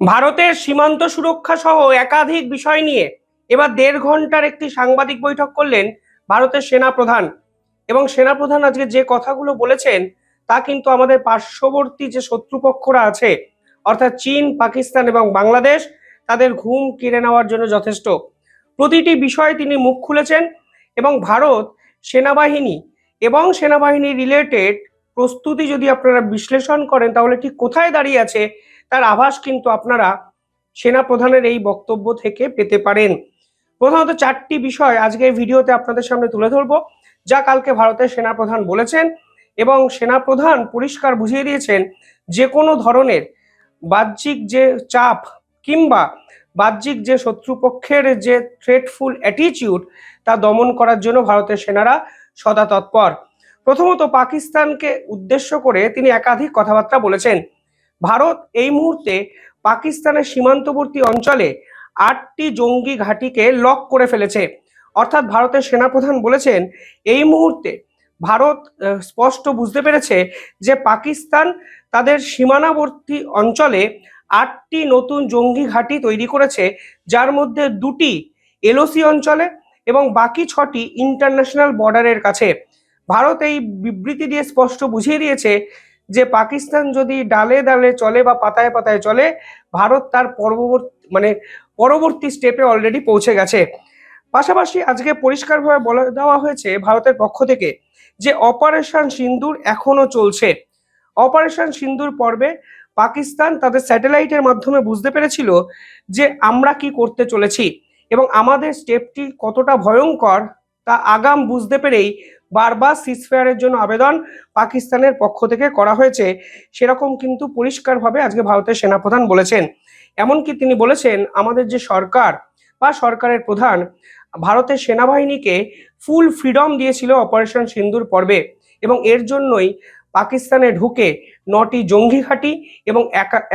ভারতের সীমান্ত সুরক্ষা সহ একাধিক বিষয় নিয়ে এবার দেড় ঘণ্টার একটি সাংবাদিক বৈঠক করলেন ভারতের সেনা প্রধান এবং সেনা প্রধান আজকে যে কথাগুলো বলেছেন, তা কিন্তু আমাদের পার্শ্ববর্তী যে শত্রুপক্ষরা আছে, অর্থাৎ চীন, পাকিস্তান এবং বাংলাদেশ, তাদের ঘুম কেড়ে নেওয়ার জন্য যথেষ্ট। প্রতিটি বিষয়ে তিনি মুখ খুলেছেন এবং ভারত সেনাবাহিনী এবং সেনাবাহিনী রিলেটেড প্রস্তুতি যদি আপনারা বিশ্লেষণ করেন, তাহলে ঠিক কোথায় দাঁড়িয়ে আছে তার আভাস কিন্তু আপনারা সেনা প্রধানের এই বক্তব্য থেকে পেতে পারেন। প্রধানত চারটি বিষয় আজকে ভিডিওতে আপনাদের সামনে তুলে ধরব, যা কালকে ভারতের সেনা প্রধান বলেছেন এবং সেনা প্রধান পরিষ্কার বুঝিয়ে দিয়েছেন যে কোনো ধরনের বাহ্যিক যে চাপ কিংবা বাহ্যিক যে শত্রুপক্ষের যে থ্রেটফুল অ্যাটিটিউড তা দমন করার জন্য ভারতের সেনারা সদা তৎপর। প্রথমত পাকিস্তানকে উদ্দেশ্য করে তিনি একাধিক কথাবার্তা বলেছেন। ভারত এই মুহূর্তে পাকিস্তানের সীমান্তবর্তী অঞ্চলে আটটি জঙ্গি ঘাঁটিকে লক করে ফেলেছে। অর্থাৎ ভারতের সেনাপ্রধান বলেছেন, এই মুহূর্তে ভারত স্পষ্ট বুঝতে পেরেছে যে পাকিস্তান তাদের সীমানাবর্তী অঞ্চলে আটটি নতুন জঙ্গি ঘাঁটি তৈরি করেছে, যার মধ্যে দুটি এলওসি অঞ্চলে এবং বাকি ছটি ইন্টারন্যাশনাল বর্ডারের কাছে। ভারত এই বিবৃতি দিয়ে স্পষ্ট বুঝিয়ে দিয়েছে যে পাকিস্তান যদি ডালে ডালে চলে বা পাতায় পাতায় চলে, ভারত তার পরবর্তী মানে পরবর্তী স্টেপে অলরেডি পৌঁছে গেছে। পাশাপাশি আজকে পরিষ্কারভাবে বলে দেওয়া হয়েছে ভারতের পক্ষ থেকে যে অপারেশন সিন্দুর এখনও চলছে। অপারেশন সিন্দুর পর্বে পাকিস্তান তাদের স্যাটেলাইটের মাধ্যমে বুঝতে পেরেছিল যে আমরা কি করতে চলেছি এবং আমাদের স্টেপটি কতটা ভয়ঙ্কর তা আগাম বুঝতে পেরেই বারবার সিজফায়ারের জন্য আবেদন পাকিস্তানের পক্ষ থেকে করা হয়েছে। সেরকম কিন্তু পরিষ্কারভাবে আজকে ভারতের সেনাপ্রধান বলেছেন। এমনকি তিনি বলেছেন, আমাদের যে সরকার বা সরকারের প্রধান, ভারতের সেনাবাহিনীকে ফুল ফ্রিডম দিয়েছিল অপারেশন সিন্দুর পর্বে এবং এর জন্যই পাকিস্তানে ঢুকে নটি জঙ্গি ঘাঁটি এবং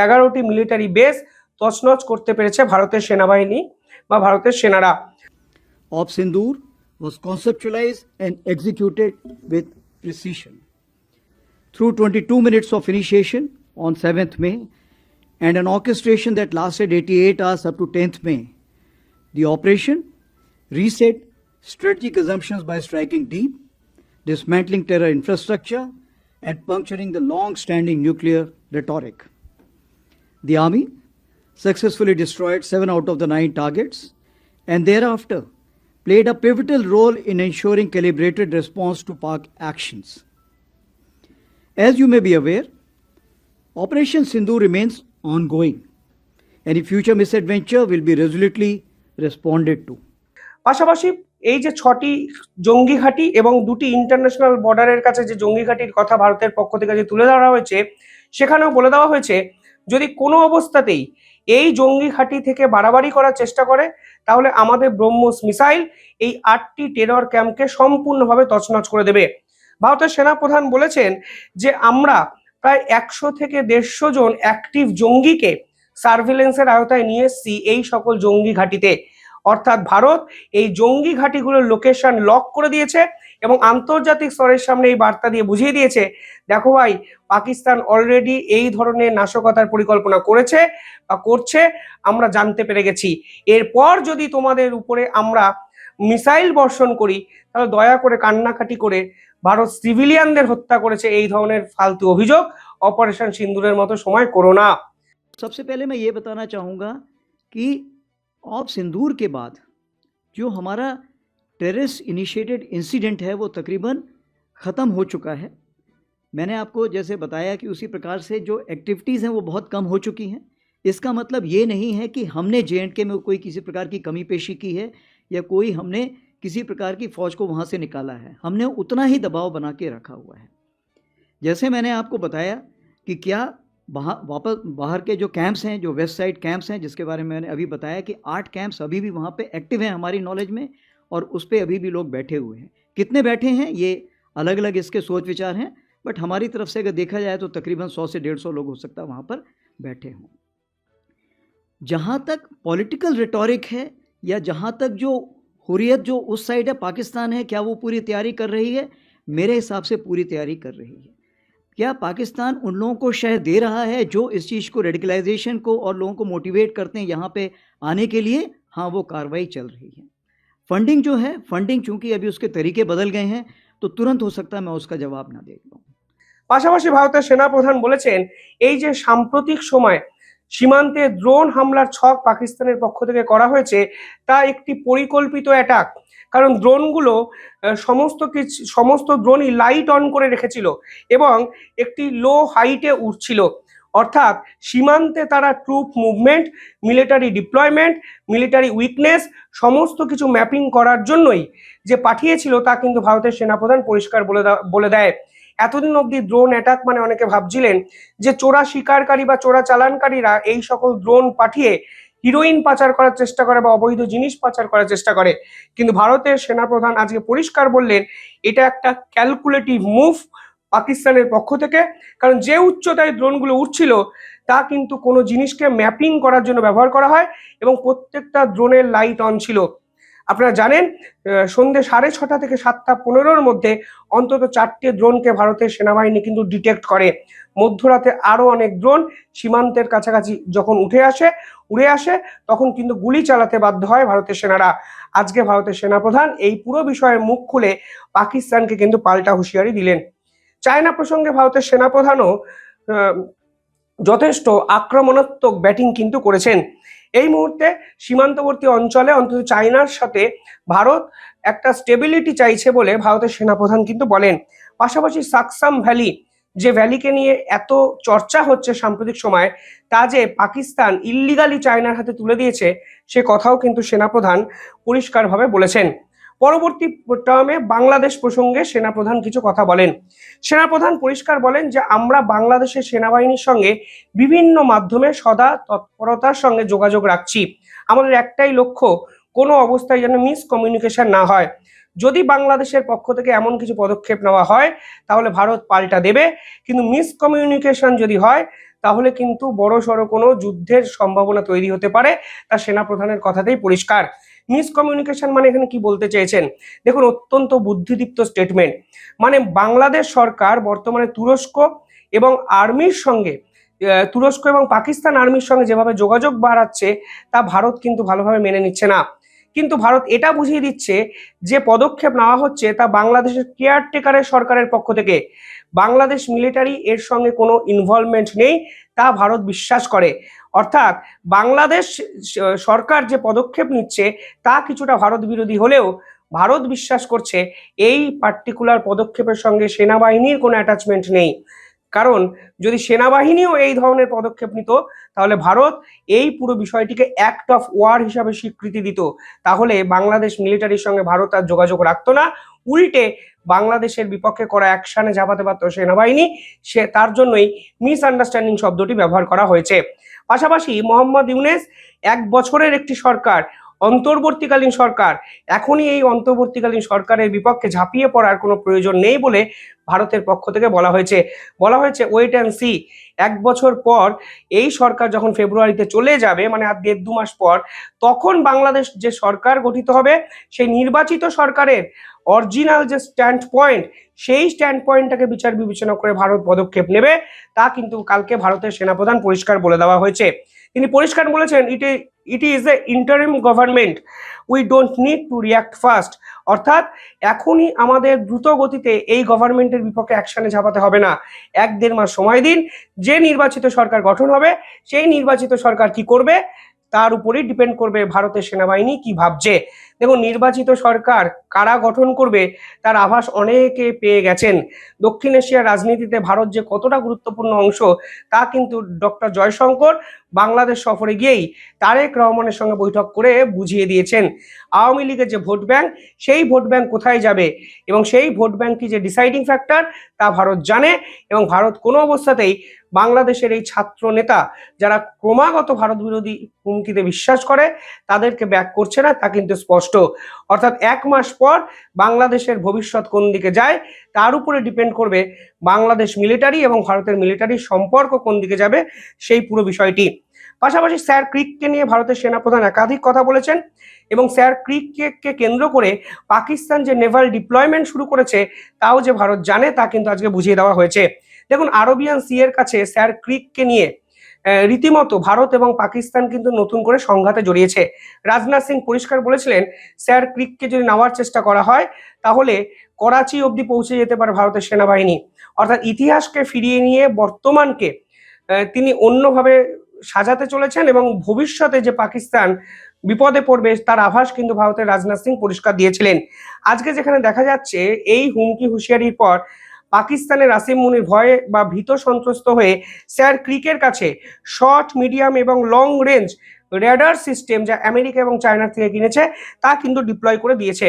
এগারোটি মিলিটারি বেস তছনছ করতে পেরেছে ভারতের সেনাবাহিনী বা ভারতের সেনারা। Op Sindoor was conceptualized and executed with precision. Through 22 minutes of initiation on 7th May and an orchestration that lasted 88 hours up to 10th May, the operation reset strategic assumptions by striking deep, dismantling terror infrastructure, and puncturing the long standing nuclear rhetoric. The army successfully destroyed seven out of the nine targets and thereafter played a pivotal role in ensuring calibrated response to Pak actions. As you may be aware, Operation Sindhu remains ongoing. Any future misadventure will be resolutely responded to. পাশাপাশি এই যে ছটি জঙ্গি ঘাঁটি এবং দুটি international বর্ডারের কাছে যে জঙ্গি ঘাঁটির কথা ভারতের পক্ষ থেকে যে তুলে ধরা হয়েছে সেখানেও বলে দেওয়া হয়েছে যদি কোনো অবস্থাতেই এই জঙ্গি ঘাঁটি থেকে বাড়াবাড়ি করার চেষ্টা করে, তাহলে আমাদের ব্রহ্মোস মিসাইল এই আটটি টেরর ক্যাম্পকে সম্পূর্ণভাবে তছনছ করে দেবে। ভারতের সেনাপ্রধান বলেছেন যে আমরা প্রায় একশো থেকে দেড়শো জন অ্যাক্টিভ জঙ্গিকে সার্ভিলেন্সের আওতায় নিয়ে এসছি এই সকল জঙ্গি ঘাঁটিতে। অর্থাৎ ভারত এই জঙ্গি ঘাঁটিগুলোর লোকেশন লক করে দিয়েছে এবং আন্তর্জাতিক স্তরের সামনে এই বার্তা দিয়ে বুঝিয়ে দিয়েছে দেখো ভাই পাকিস্তান অলরেডি এই ধরনের নাশকতার পরিকল্পনা করেছে বা করছে আমরা জানতে পেরে গেছি এরপর যদি তোমাদের উপরে আমরা মিসাইল বর্ষণ করি তাহলে দয়া করে কান্নাকাটি করে ভারত সিভিলিয়ানদের হত্যা করেছে এই ধরনের ফালতু অভিযোগ অপারেশন সিন্দুরের মতো সময় করো না सबसे पहले मैं ये बताना चाहूँगा कि ऑप सिंदूर के बाद जो हमारा टेररिस्ट इनिशिएटेड इंसिडेंट है, वो तकरीबन ख़त्म हो चुका है। मैंने आपको जैसे बताया कि उसी प्रकार से जो एक्टिविटीज़ हैं, वो बहुत कम हो चुकी हैं। इसका मतलब ये नहीं है कि हमने जे के में कोई किसी प्रकार की कमी पेशी की है या कोई हमने किसी प्रकार की फ़ौज को वहाँ से निकाला है। हमने उतना ही दबाव बना के रखा हुआ है। जैसे मैंने आपको बताया कि क्या बाहर वापस, बाहर के जो कैंप्स हैं, जो वेस्ट साइड कैंप्स हैं, जिसके बारे में मैंने अभी बताया कि आठ कैंप्स अभी भी वहाँ पे एक्टिव हैं हमारी नॉलेज में और उस पर अभी भी लोग बैठे हुए हैं। कितने बैठे हैं, ये अलग अलग इसके सोच विचार हैं बट हमारी तरफ़ से अगर देखा जाए तो तकरीबन सौ से डेढ़ सौ लोग हो सकता है वहाँ पर बैठे हों। जहाँ तक पॉलिटिकल रिटोरिक है या जहाँ तक जो हुरियत जो उस साइड है, पाकिस्तान है, क्या वो पूरी तैयारी कर रही है? मेरे हिसाब से पूरी तैयारी कर रही है। क्या पाकिस्तान उन लोगों को शह दे रहा है जो इस चीज़ को रेडिकलाइजेशन को और लोगों को मोटिवेट करते हैं यहाँ पे आने के लिए हाँ वो कार्रवाई चल रही है फंडिंग जो है फंडिंग चूंकि अभी उसके तरीके बदल गए हैं तो तुरंत हो सकता है मैं उसका जवाब ना दे पाऊँ পাশাপাশি ভারতের সেনাপ্রধান বলেছেন এই যে সাম্প্রতিক সময় সীমান্তে ড্রোন হামলার ছক পাকিস্তানের পক্ষ থেকে করা হয়েছে, তা একটি পরিকল্পিত অ্যাটাক কারণ ড্রোনগুলো সমস্ত কিছু, সমস্ত ড্রোনই লাইট অন করে রেখেছিল এবং একটি লো হাইটে উঠছিল অর্থাৎ সীমান্তে তারা troop movement military deployment military weakness সমস্ত কিছু ম্যাপিং করার জন্যই যে পাঠিয়েছিল তা কিন্তু ভারতের সেনাপ্রধান পরিষ্কার বলে বলে দেয়। এতদিন অবধি ড্রোন অ্যাটাক মানে অনেকে ভাবছিলেন যে চোরা শিকারকারী বা চোরা চালানকারীরা এই সকল ড্রোন পাঠিয়ে হিরোইন পাচার করার চেষ্টা করে বা অবৈধ জিনিস পাচার করার চেষ্টা করে। কিন্তু ভারতের সেনাপ্রধান আজকে পরিষ্কার বললেন, এটা একটা ক্যালকুলেটিভ মুভ পাকিস্তানের পক্ষ থেকে। কারণ যে উচ্চতায় ড্রোনগুলো উঠছিল তা কিন্তু কোনো জিনিসকে ম্যাপিং করার জন্য ব্যবহার করা হয় এবং প্রত্যেকটা ড্রোনের লাইট অন ছিল। আপনারা জানেন সন্ধ্যে সাড়ে ছটা থেকে সাতটা পনেরোর মধ্যে অন্তত চারটি ড্রোনকে ভারতের সেনাবাহিনী কিন্তু ডিটেক্ট করে। মধ্যরাতে আরও অনেক ড্রোন সীমান্তের কাছাকাছি যখন উঠে আসে, উড়ে আসে, তখন কিন্তু গুলি চালাতে বাধ্য হয় ভারতের সেনারা। আজকে ভারতের সেনাপ্রধান এই পুরো বিষয়ে মুখ খুলে পাকিস্তানকে কিন্তু পাল্টা হুঁশিয়ারি দিলেন। চায়না প্রসঙ্গে ভারতের সেনাপ্রধানও যথেষ্ট আক্রমণাত্মক ব্যাটিং কিন্তু করেছেন। এই মুহূর্তে সীমান্তবর্তী অঞ্চলে, অন্তত চায়নার সাথে ভারত একটা স্টেবিলিটি চাইছে বলে ভারতের সেনাপ্রধান কিন্তু বলেন। পাশাপাশি সাকসাম ভ্যালি যে ভ্যালিকে নিয়ে এত চর্চা হচ্ছে সাম্প্রতিক সময়ে, তা যে পাকিস্তান ইল্লিগালি চায়নার হাতে তুলে দিয়েছে, সে কথাও কিন্তু সেনাপ্রধান পরিষ্কারভাবে বলেছেন। পরবর্তী টার্মে বাংলাদেশ প্রসঙ্গে সেনাপ্রধান কিছু কথা বলেন। সেনাপ্রধান পরিষ্কার বলেন যে, আমরা বাংলাদেশের সেনাবাহিনীর সঙ্গে বিভিন্ন মাধ্যমে সদা তৎপরতার সঙ্গে যোগাযোগ রাখছি। আমাদের একটাই লক্ষ্য, কোনো অবস্থায় যেন মিস কমিউনিকেশন না হয়। যদি বাংলাদেশের পক্ষ থেকে এমন কিছু পদক্ষেপ নেওয়া হয়, তাহলে ভারত পাল্টা দেবে। কিন্তু মিস কমিউনিকেশন যদি হয়, তাহলে কিন্তু বড় সড়ো কোনো যুদ্ধের সম্ভাবনা তৈরি হতে পারে, তা সেনাপ্রধানের কথাতেই পরিষ্কার। মিস কমিউনিকেশন মানে এখানে কি বলতে চেয়েছেন দেখুন, অত্যন্ত বুদ্ধিদীপ্ত স্টেটমেন্ট মানে বাংলাদেশ সরকার বর্তমানে তুরস্ক এবং আর্মির সঙ্গে তুরস্ক এবং পাকিস্তান আর্মির সঙ্গে যেভাবে যোগাযোগ বাড়াচ্ছে, তা ভারত কিন্তু ভালোভাবে মেনে নিচ্ছে না। কিন্তু ভারত এটা বুঝিয়ে দিচ্ছে যে পদক্ষেপ নেওয়া হচ্ছে তা বাংলাদেশের কেয়ারটেকারের সরকারের পক্ষ থেকে। বাংলাদেশ মিলিটারি এর সঙ্গে কোনো ইনভলভমেন্ট নেই, তা ভারত বিশ্বাস করে। অর্থাৎ বাংলাদেশ সরকার যে পদক্ষেপ নিচ্ছে তা কিছুটা ভারত বিরোধী হলেও ভারত বিশ্বাস করছে এই পার্টিকুলার পদক্ষেপের সঙ্গে সেনাবাহিনীর কোনো অ্যাটাচমেন্ট নেই। কারণ যদি সেনাবাহিনীও এই ধরনের পদক্ষেপ নিত, তাহলে ভারত এই পুরো বিষয়টিকে অ্যাক্ট অফ ওয়ার হিসাবে স্বীকৃতি দিত। তাহলে বাংলাদেশ মিলিটারির সঙ্গে ভারত আর যোগাযোগ রাখতো না। উল্টে বাংলাদেশের বিপক্ষে করা অ্যাকশনে ঝাঁপাতে পারত সেনাবাহিনী, সে তার জন্যই মিস আন্ডারস্ট্যান্ডিং শব্দটি ব্যবহার করা হয়েছে। পাশাপাশি মোহাম্মদ ইউনেস, এক বছরের একটি সরকার অন্তর্বর্তীকালীন সরকার। এখনই এই অন্তর্বর্তীকালীন সরকারের বিপক্ষে ঝাঁপিয়ে পড়ার কোনো প্রয়োজন নেই বলে ভারতের পক্ষ থেকে বলা হয়েছে। বলা হয়েছে, ওয়েট অ্যান্ড সি। এক বছর পর এই সরকার যখন ফেব্রুয়ারিতে চলে যাবে মানে আর দেড় দু মাস পর, তখন বাংলাদেশ যে সরকার গঠিত হবে, সেই নির্বাচিত সরকারের অরিজিনাল যে স্ট্যান্ড পয়েন্ট সেই স্ট্যান্ড পয়েন্টটাকে বিচার বিবেচনা করে ভারত পদক্ষেপ নেবে। তা কিন্তু কালকে ভারতের সেনাপ্রধান পরিষ্কার বলে দেওয়া হয়েছে। তিনি পরিষ্কার বলেছেন, it it is a interim government we don't need to react fast অর্থাৎ এখনই আমাদের দ্রুত গতিতে এই গভর্নমেন্টের বিপক্ষে অ্যাকশানে ঝাঁপাতে হবে না। এক দেড় মাস সময় দিন। যে নির্বাচিত সরকার গঠন হবে, সেই নির্বাচিত সরকার কি করবে? তার উপরেই ডিপেন্ড করবে ভারতের সেনাবাহিনী কি ভাবছে। দেখুন, নির্বাচিত সরকার কারা গঠন করবে তার আভাস অনেকে পেয়ে গেছেন। দক্ষিণ এশিয়ার রাজনীতিতে ভারত যে কতটা গুরুত্বপূর্ণ অংশ, তা কিন্তু ডক্টর জয়শঙ্কর বাংলাদেশ সফরে গিয়েই তারেক রহমানের সঙ্গে বৈঠক করে বুঝিয়ে দিয়েছেন। আওয়ামী লীগের যে ভোট ব্যাংক, সেই ভোট ব্যাংক কোথায় যাবে এবং সেই ভোট ব্যাংকটি যে ডিসাইডিং ফ্যাক্টর, তা ভারত জানে এবং ভারত কোনো অবস্থাতেই বাংলাদেশের এই ছাত্র নেতা যারা ক্রমাগত ভারত বিরোধী হুমকিতে বিশ্বাস করে, তাদেরকে ব্যাক করছে না, তা কিন্তু স্পষ্ট। অর্থাৎ এক মাস পর বাংলাদেশের ভবিষ্যৎ কোন দিকে যায়, তার উপরে ডিপেন্ড করবে বাংলাদেশ মিলিটারি এবং ভারতের মিলিটারির সম্পর্ক কোন দিকে যাবে, সেই পুরো বিষয়টি। পাশাপাশি স্যার ক্রিককে নিয়ে ভারতের সেনাপ্রধান একাধিক কথা বলেছেন এবং স্যার ক্রিককে কেন্দ্র করে পাকিস্তান যে নেভাল ডিপ্লয়মেন্ট শুরু করেছে, তাও যে ভারত জানে তা কিন্তু আজকে বুঝিয়ে দেওয়া হয়েছে। দেখুন, আরবিয়ান সি এর কাছে স্যার ক্রিককে নিয়ে রীতিমতো ভারত এবং পাকিস্তান কিন্তু নতুন করে সংঘাতে জড়িয়েছে। রাজনাথ সিং পরিষ্কার বলেছিলেন, স্যার, ক্রিককে যদি নেওয়ার চেষ্টা করা হয়, তাহলে করাচি অবধি পৌঁছে যেতে পারে ভারতের সেনাবাহিনী। অর্থাৎ ইতিহাসকে ফিরিয়ে নিয়ে বর্তমানকে তিনি অন্যভাবে সাজাতে চলেছেন এবং ভবিষ্যতে যে পাকিস্তান বিপদে পড়বে, তার আভাস কিন্তু ভারতের রাজনাথ সিং পরিষ্কার দিয়েছিলেন। আজকে যেখানে দেখা যাচ্ছে, এই হুমকি হুঁশিয়ারির পর পাকিস্তানের আসিম মুনির ভয়ে বা ভীত সন্ত্রস্ত হয়ে স্যার ক্রিকের কাছে শর্ট, মিডিয়াম এবং লং রেঞ্জ রেডার সিস্টেম যা আমেরিকা এবং চায়নার থেকে কিনেছে, তা কিন্তু ডিপ্লয় করে দিয়েছে।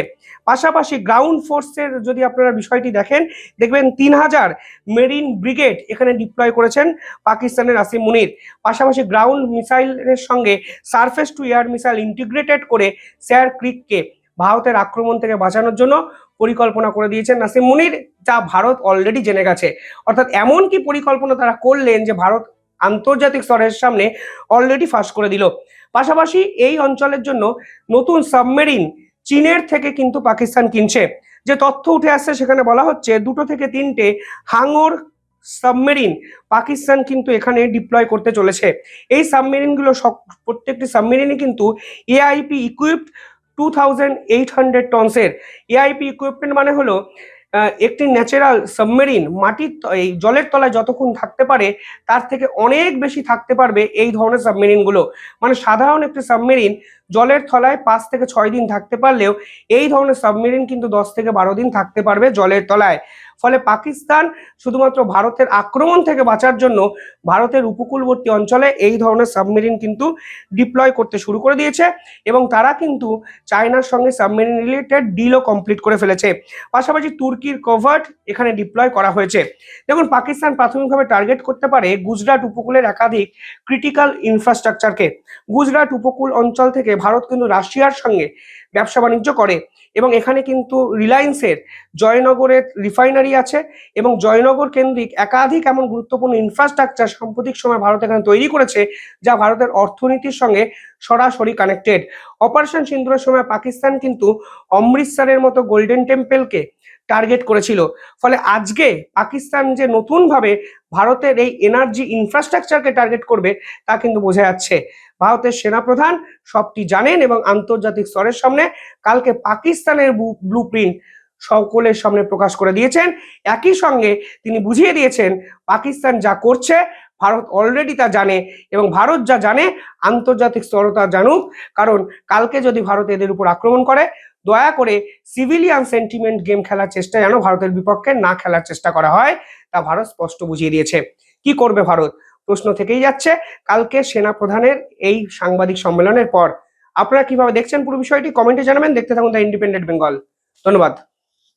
পাশাপাশি গ্রাউন্ড ফোর্সের যদি আপনারা বিষয়টি দেখেন, দেখবেন তিন হাজার মেরিন ব্রিগেড এখানে ডিপ্লয় করেছেন পাকিস্তানের আসিম মুনির। পাশাপাশি গ্রাউন্ড মিসাইলের সঙ্গে surface to air missile integrated করে স্যার ক্রিককে ভারতের আক্রমণ থেকে বাঁচানোর জন্য পরিকল্পনা করে দিয়েছেন নাসিম মুনির, যা ভারত অলরেডি জেনে গেছে। অর্থাৎ এমন কি পরিকল্পনা তারা করলেন যে ভারত আন্তর্জাতিক স্তরের সামনে অলরেডি ফাঁস করে দিল। পাশাপাশি এই অঞ্চলের জন্য নতুন সাবমেরিন চীনের থেকে কিন্তু পাকিস্তান কিনছে। যে তথ্য উঠে আসছে সেখানে বলা হচ্ছে, দুটো থেকে তিনটে হাঙর সাবমেরিন পাকিস্তান কিন্তু এখানে ডিপ্লয় করতে চলেছে। এই সাবমেরিনগুলো সব প্রত্যেকটি সাবমেরিনই কিন্তু AIP equipped two thousand eight hundred টনসের AIP equipment মানে হলো একটি ন্যাচারাল সাবমেরিন মাটির এই জলের তলায় যতক্ষণ থাকতে পারে, তার থেকে অনেক বেশি থাকতে পারবে এই ধরনের সাবমেরিনগুলো মানে সাধারণ একটি সাবমেরিন জলের তলায় পাঁচ থেকে ছয় দিন থাকতে পারলেও, এই ধরনের সাবমেরিন কিন্তু দশ থেকে বারো দিন থাকতে পারবে জলের তলায়। ফলে পাকিস্তান শুধুমাত্র ভারতের আক্রমণ থেকে বাঁচার জন্য ভারতের উপকূলবর্তী অঞ্চলে এই ধরনের সাবমেরিন কিন্তু ডিপ্লয় করতে শুরু করে দিয়েছে এবং তারা কিন্তু চায়নার সঙ্গে সাবমেরিন রিলেটেড ডিলও কমপ্লিট করে ফেলেছে। পাশাপাশি তুর্কির কভার্ট এখানে ডিপ্লয় করা হয়েছে। দেখুন, পাকিস্তান প্রাথমিকভাবে টার্গেট করতে পারে গুজরাট উপকূলের একাধিক ক্রিটিক্যাল ইনফ্রাস্ট্রাকচারকে গুজরাট উপকূল অঞ্চল থেকে ভারত কিন্তু রাশিয়ার সঙ্গে ব্যবসা বাণিজ্য করে এবং এখানে কিন্তু রিলায়েন্সের জয়নগরের রিফাইনারি আছে এবং জয়নগর কেন্দ্রিক একাধিক এমন গুরুত্বপূর্ণ ইনফ্রাস্ট্রাকচার সাম্প্রতিক সময় ভারত এখানে তৈরি করেছে, যা ভারতের অর্থনীতির সঙ্গে সরাসরি কানেক্টেড অপারেশন সিন্দুরের সময় পাকিস্তান কিন্তু অমৃতসরের মতো গোল্ডেন টেম্পলকে টার্গেট করেছিল। ফলে আজকে পাকিস্তান যে নতুনভাবে ভারতের এই এনার্জি ইনফ্রাস্ট্রাকচারকে টার্গেট করবে, তা কিন্তু বোঝা যাচ্ছে। ভারতের সেনাপ্রধান সবটি জানেন এবং আন্তর্জাতিক স্তরের সামনে কালকে পাকিস্তানের ব্লু প্রিন্ট সকলের সামনে প্রকাশ করে দিয়েছেন। একই সঙ্গে তিনি বুঝিয়ে দিয়েছেন, পাকিস্তান যা করছে, ভারত অলরেডি তা জানে এবং ভারত যা জানে, আন্তর্জাতিক স্তর তা জানুক। কারণ কালকে যদি ভারত এদের উপর আক্রমণ করে দয়া করে সিভিলিয়ান সেন্টিমেন্ট গেম খেলার চেষ্টা যেন ভারতের বিপক্ষে না খেলার চেষ্টা করা হয়, তা ভারত স্পষ্ট বুঝিয়ে দিয়েছে। কি করবে ভারত? প্রশ্ন থেকেই যাচ্ছে, কালকে সেনা প্রধানের এই সাংবাদিক সম্মেলনের পর। আপনারা কীভাবে দেখছেন পুরো বিষয়টি, কমেন্টে জানাবেন। দেখতে থাকুন দ্য ইন্ডিপেন্ডেন্ট বেঙ্গল। ধন্যবাদ।